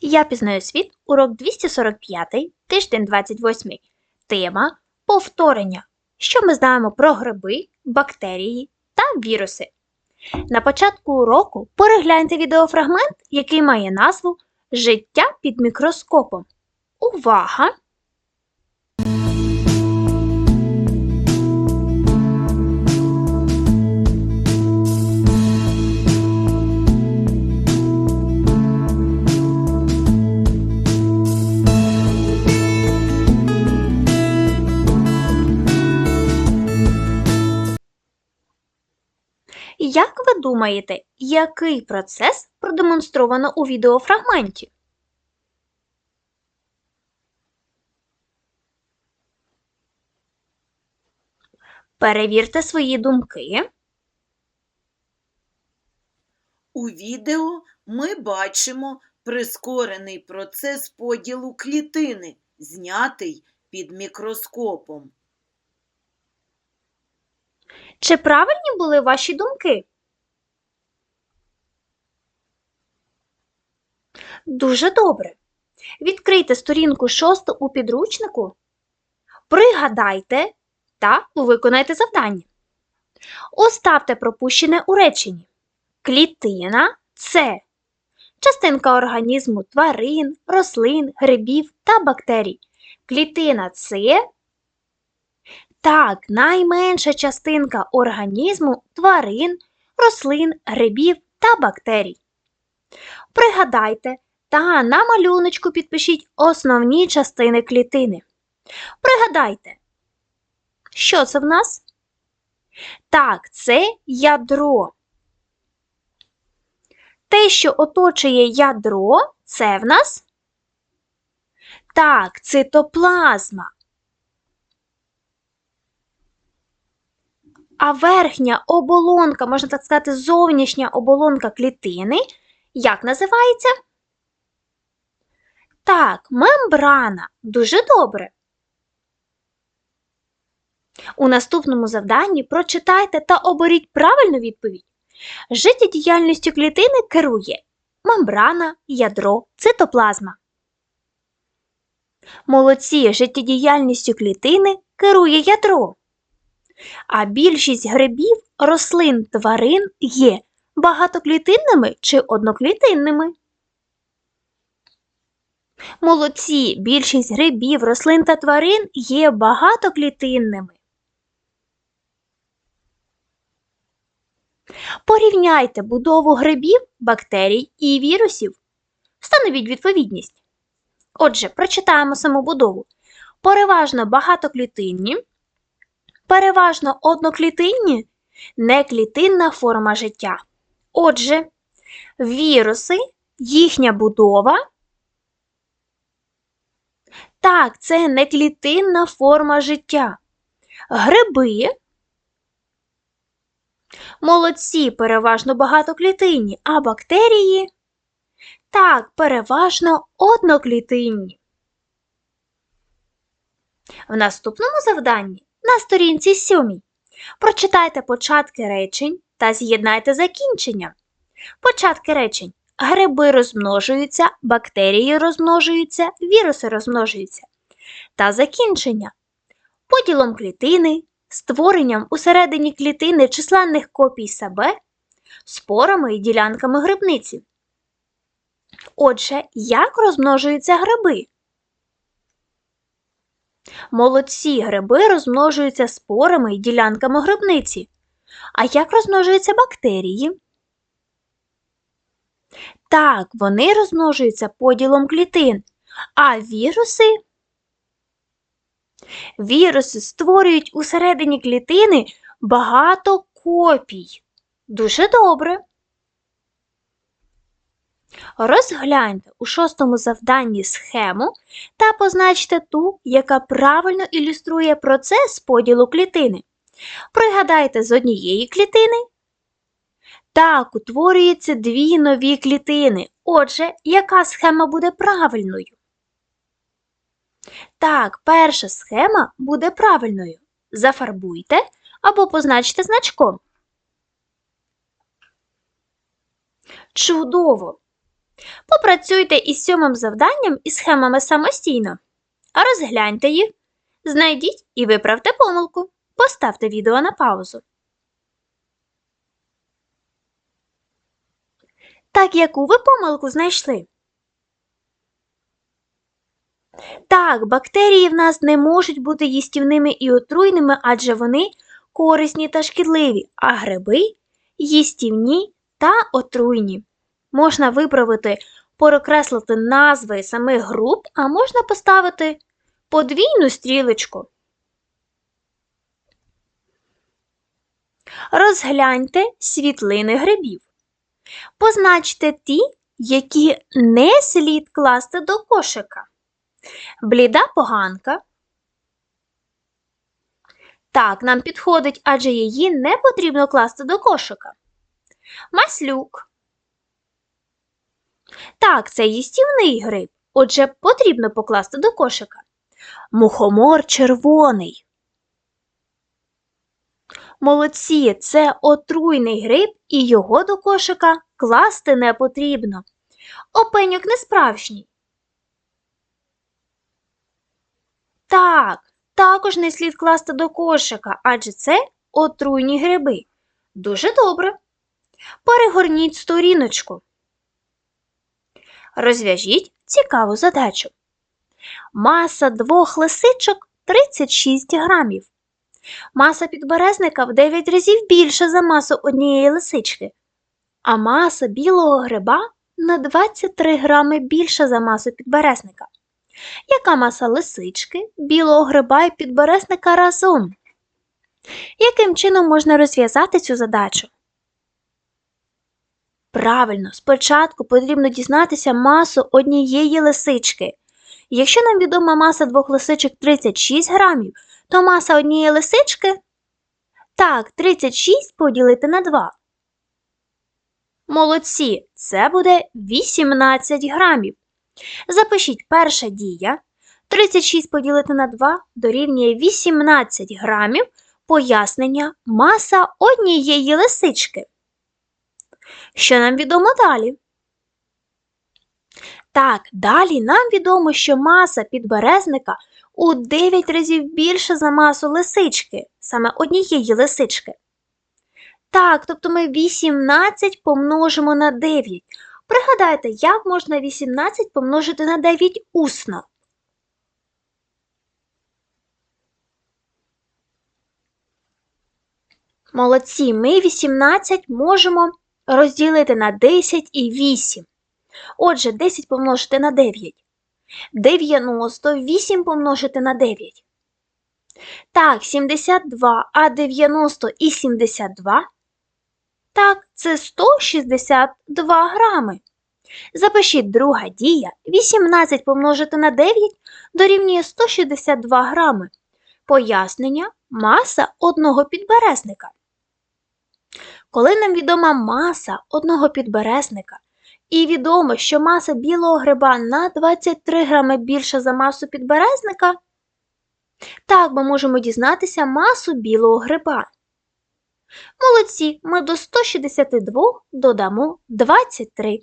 Я пізнаю світ, урок 245, тиждень 28. Тема повторення. Що ми знаємо про гриби, бактерії та віруси. На початку уроку перегляньте відеофрагмент, який має назву Життя під мікроскопом. Увага! Думаєте, який процес продемонстровано у відеофрагменті? Перевірте свої думки. У відео ми бачимо прискорений процес поділу клітини, знятий під мікроскопом. Чи правильні були ваші думки? Дуже добре. Відкрийте сторінку 6 у підручнику, пригадайте та виконайте завдання. Оставте пропущене у реченні. Клітина це частинка організму тварин, рослин, грибів та бактерій. Клітина це так, найменша частинка організму тварин, рослин, грибів та бактерій. Пригадайте та на малюночку підпишіть основні частини клітини. Пригадайте, що це в нас? Так, це ядро. Те, що оточує ядро, це в нас? Так, цитоплазма. А верхня оболонка, можна так сказати, зовнішня оболонка клітини, як називається? Так, мембрана. Дуже добре. У наступному завданні прочитайте та оберіть правильну відповідь. Життєдіяльністю клітини керує мембрана, ядро, цитоплазма. Молодці життєдіяльністю клітини керує ядро. А більшість грибів, рослин, тварин є багатоклітинними чи одноклітинними. Молодці, більшість грибів, рослин та тварин є багатоклітинними. Порівняйте будову грибів, бактерій і вірусів. Встановіть відповідність. Отже, прочитаємо саму будову. Переважно багатоклітинні, переважно одноклітинні, неклітинна форма життя. Отже, віруси, їхня будова. Так, це неклітинна форма життя. Гриби. Молодці переважно багатоклітинні, а бактерії так, переважно одноклітинні. В наступному завданні на сторінці 7 прочитайте початки речень та з'єднайте закінчення. Початки речень. Гриби розмножуються, бактерії розмножуються, віруси розмножуються. Та закінчення. Поділом клітини, створенням усередині клітини численних копій себе, спорами і ділянками грибниці. Отже, як розмножуються гриби? Молодці гриби розмножуються спорами і ділянками грибниці. А як розмножуються бактерії? Так, вони розмножуються поділом клітин, а віруси Віруси створюють усередині клітини багато копій. Дуже добре. Розгляньте у шостому завданні схему та позначте ту, яка правильно ілюструє процес поділу клітини. Пригадайте з однієї клітини. Так, утворюються дві нові клітини. Отже, яка схема буде правильною? Так, перша схема буде правильною. Зафарбуйте або позначте значком. Чудово! Попрацюйте із сьомим завданням і схемами самостійно. Розгляньте їх, знайдіть і виправте помилку. Поставте відео на паузу. Так, яку ви помилку знайшли? Так, бактерії в нас не можуть бути їстівними і отруйними, адже вони корисні та шкідливі, а гриби їстівні та отруйні. Можна виправити, перекреслити назви самих груп, а можна поставити подвійну стрілочку. Розгляньте світлини грибів. Позначте ті, які не слід класти до кошика. Бліда поганка. Так, нам підходить, адже її не потрібно класти до кошика. Маслюк. Так, це їстівний гриб, отже, потрібно покласти до кошика. Мухомор червоний. Молодці, це отруйний гриб, і його до кошика класти не потрібно. Опеньок не справжній. Так, також не слід класти до кошика, адже це отруйні гриби. Дуже добре. Перегорніть сторіночку. Розв'яжіть цікаву задачу. Маса двох лисичок 36 грамів. Маса підберезника в 9 разів більша за масу однієї лисички, а маса білого гриба на 23 грами більша за масу підберезника. Яка маса лисички, білого гриба і підберезника разом? Яким чином можна розв'язати цю задачу? Правильно, спочатку потрібно дізнатися масу однієї лисички. Якщо нам відома маса двох лисичок 36 грамів, то маса однієї лисички так, 36 поділити на 2. Молодці, це буде 18 грамів. Запишіть перша дія. 36 поділити на 2 дорівнює 18 грамів. Пояснення маса однієї лисички. Що нам відомо далі? Так, далі нам відомо, що маса підберезника у 9 разів більша за масу лисички, саме однієї лисички. Так, тобто ми 18 помножимо на 9. Пригадайте, як можна 18 помножити на 9 усно. Молодці, ми 18 можемо розділити на 10 і 8. Отже, 10 помножити на 9. 98 помножити на 9. Так, 72, а 90 і 72. Так, це 162 грами. Запишіть друга дія. 18 помножити на 9 дорівнює 162 грами. Пояснення маса одного підберезника. Коли нам відома маса одного підберезника, і відомо, що маса білого гриба на 23 грами більша за масу підберезника, так ми можемо дізнатися масу білого гриба. Молодці, ми до 162 додамо 23.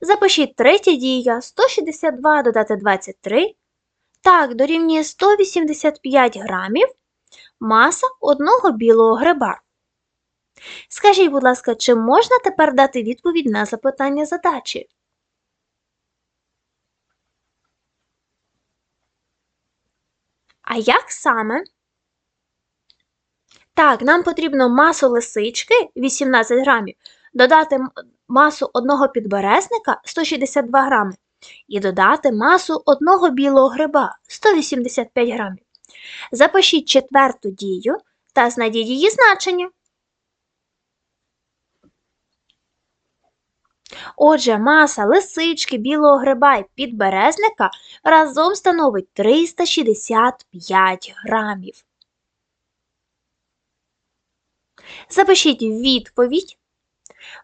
Запишіть третя дія 162 додати 23. Так, дорівнює 185 грамів маса одного білого гриба. Скажіть, будь ласка, чи можна тепер дати відповідь на запитання задачі? А як саме? Так, нам потрібно масу лисички 18 грамів, додати масу одного підберезника 162 грами і додати масу одного білого гриба 185 грамів. Запишіть четверту дію та знайдіть її значення. Отже, маса лисички, білого гриба і підберезника разом становить 365 грамів. Запишіть відповідь.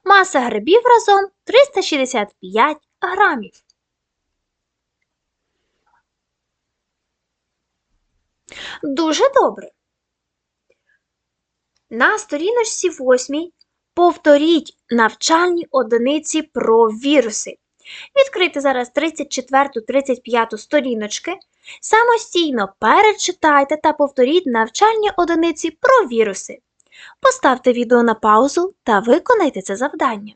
Маса грибів разом 365 грамів. Дуже добре. На сторіночці 8 повторіть навчальні одиниці про віруси. Відкрийте зараз 34-35 сторіночки. Самостійно перечитайте та повторіть навчальні одиниці про віруси. Поставте відео на паузу та виконайте це завдання.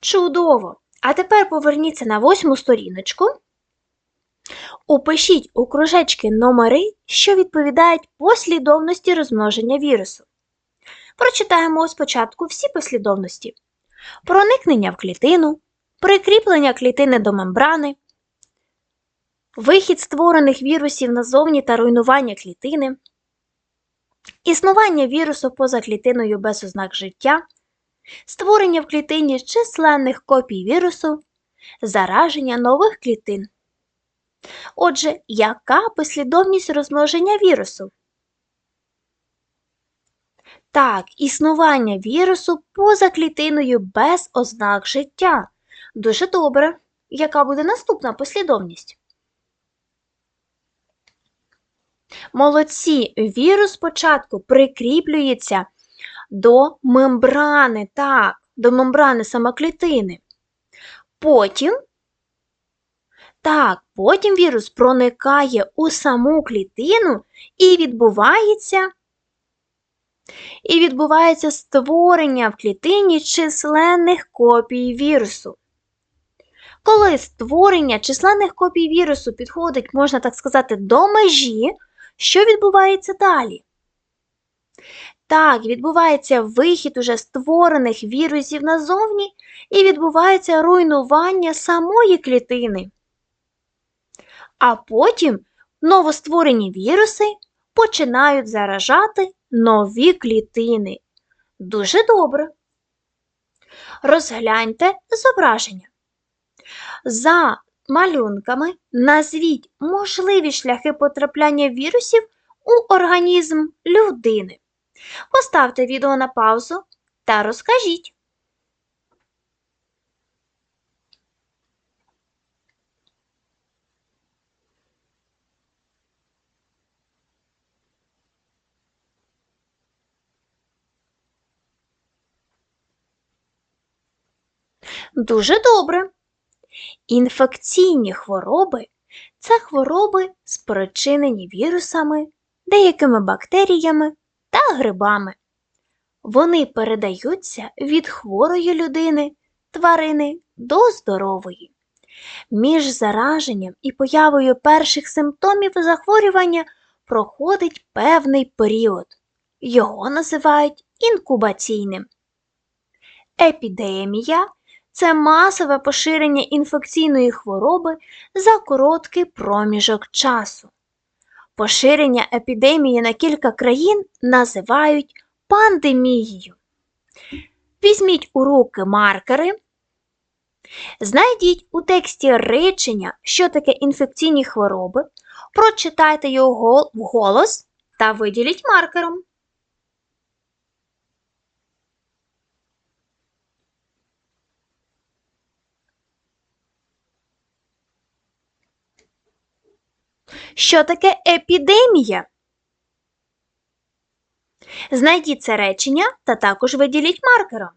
Чудово! А тепер поверніться на восьму сторіночку. Упишіть у кружечки номери, що відповідають послідовності розмноження вірусу. Прочитаємо спочатку всі послідовності: проникнення в клітину, прикріплення клітини до мембрани, вихід створених вірусів назовні та руйнування клітини, існування вірусу поза клітиною без ознак життя, створення в клітині численних копій вірусу, зараження нових клітин. Отже, яка послідовність розмноження вірусу? Так, існування вірусу поза клітиною без ознак життя. Дуже добре. Яка буде наступна послідовність? Молодці, вірус спочатку прикріплюється до мембрани, так, до мембрани самоклітини. Потім, так, потім вірус проникає у саму клітину і відбувається, і відбувається створення в клітині численних копій вірусу. Коли створення численних копій вірусу підходить, можна так сказати, до межі, що відбувається далі? Так, відбувається вихід уже створених вірусів назовні і відбувається руйнування самої клітини. А потім новостворені віруси починають заражати нові клітини. Дуже добре. Розгляньте зображення. За малюнками назвіть можливі шляхи потрапляння вірусів у організм людини. Поставте відео на паузу та розкажіть. Дуже добре. Інфекційні хвороби це хвороби, спричинені вірусами, деякими бактеріями та грибами. Вони передаються від хворої людини, тварини до здорової. Між зараженням і появою перших симптомів захворювання проходить певний період. Його називають інкубаційним. Епідемія це масове поширення інфекційної хвороби за короткий проміжок часу. Поширення епідемії на кілька країн називають пандемією. Візьміть у руки маркери, знайдіть у тексті речення, що таке інфекційні хвороби, прочитайте його вголос та виділіть маркером. Що таке епідемія? Знайдіть це речення та також виділіть маркером.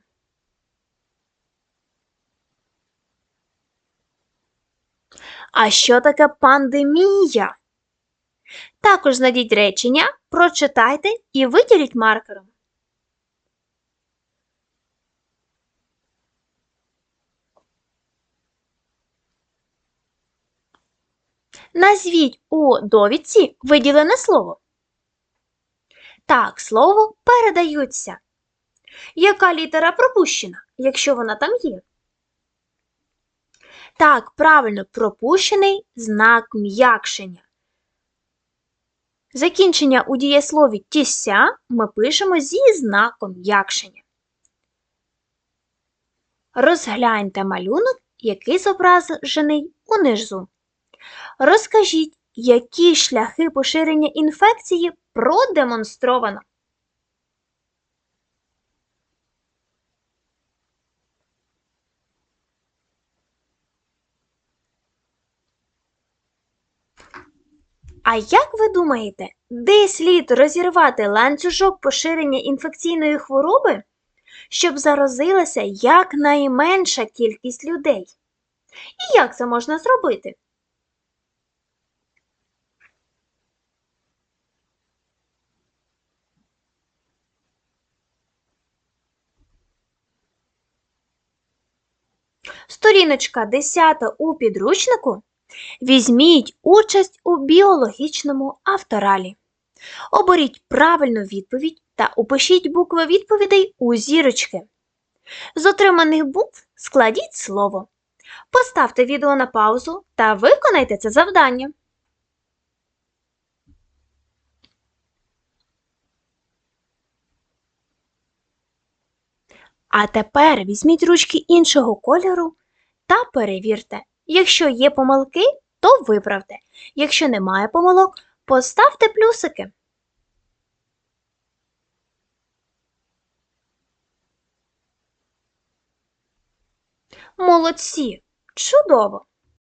А що таке пандемія? Також знайдіть речення, прочитайте і виділіть маркером. Назвіть у довідці виділене слово. Так, слово передаються. Яка літера пропущена, якщо вона там є? Так, правильно, пропущений знак м'якшення. Закінчення у дієслові тіся ми пишемо зі знаком м'якшення. Розгляньте малюнок, який зображений унизу. Розкажіть, які шляхи поширення інфекції продемонстровано. А як ви думаєте, де слід розірвати ланцюжок поширення інфекційної хвороби, щоб заразилася якнайменша кількість людей? І як це можна зробити? Сторіночка 10 у підручнику. Візьміть участь у біологічному авторалі. Оберіть правильну відповідь та упишіть букви відповідей у зірочки. З отриманих букв складіть слово. Поставте відео на паузу та виконайте це завдання. А тепер візьміть ручки іншого кольору та перевірте. Якщо є помилки, то виправте. Якщо немає помилок, поставте плюсики. Молодці! Чудово!